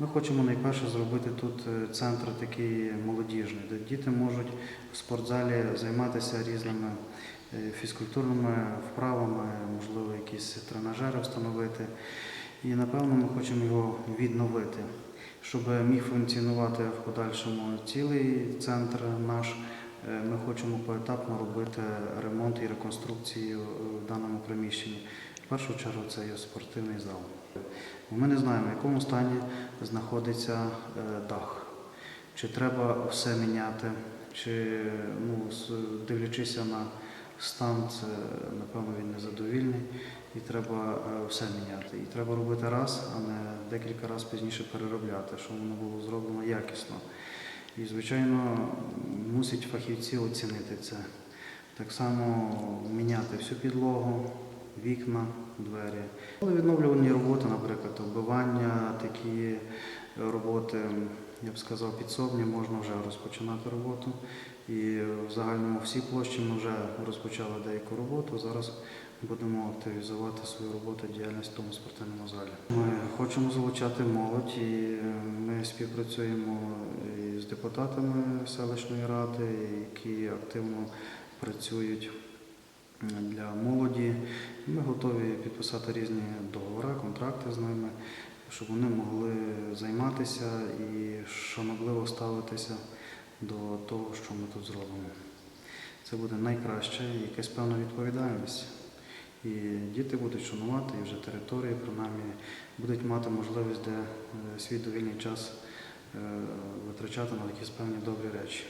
Ми хочемо найперше зробити тут е, центр такий молодіжний, де діти можуть в спортзалі займатися різними е, фізкультурними вправами, можливо, якісь тренажери встановити. І напевно ми хочемо його відновити, щоб міг функціонувати в подальшому цілий центр наш. е, Ми хочемо поетапно робити ремонт і реконструкцію в даному приміщенні. В першу чергу це є спортивний зал. Ми не знаємо, в якому стані знаходиться е, дах. Чи треба все міняти, чи ну, дивлячися на стан, це напевно він незадовільний, і треба е, все міняти. І треба робити раз, а не декілька разів пізніше переробляти, щоб воно було зроблено якісно. І, звичайно, мусять фахівці оцінити це. Так само міняти всю підлогу, вікна, двері. Але відновлювані роботи, наприклад, оббивання, такі роботи, я б сказав, підсобні, можна вже розпочинати роботу. І в загальному всій площі ми вже розпочали деяку роботу. Зараз будемо активізувати свою роботу діяльність в тому спортивному залі. Ми хочемо залучати молодь і ми співпрацюємо з депутатами селищної ради, які активно працюють для молоді. Ми готові підписати різні договори, контракти з ними, щоб вони могли займатися і шанобливо ставитися до того, що ми тут зробимо. Це буде найкраще якась певна відповідальність. І діти будуть шанувати, і вже території, принаймні, будуть мати можливість, де е, свій довільний час е, витрачати на якісь певні добрі речі.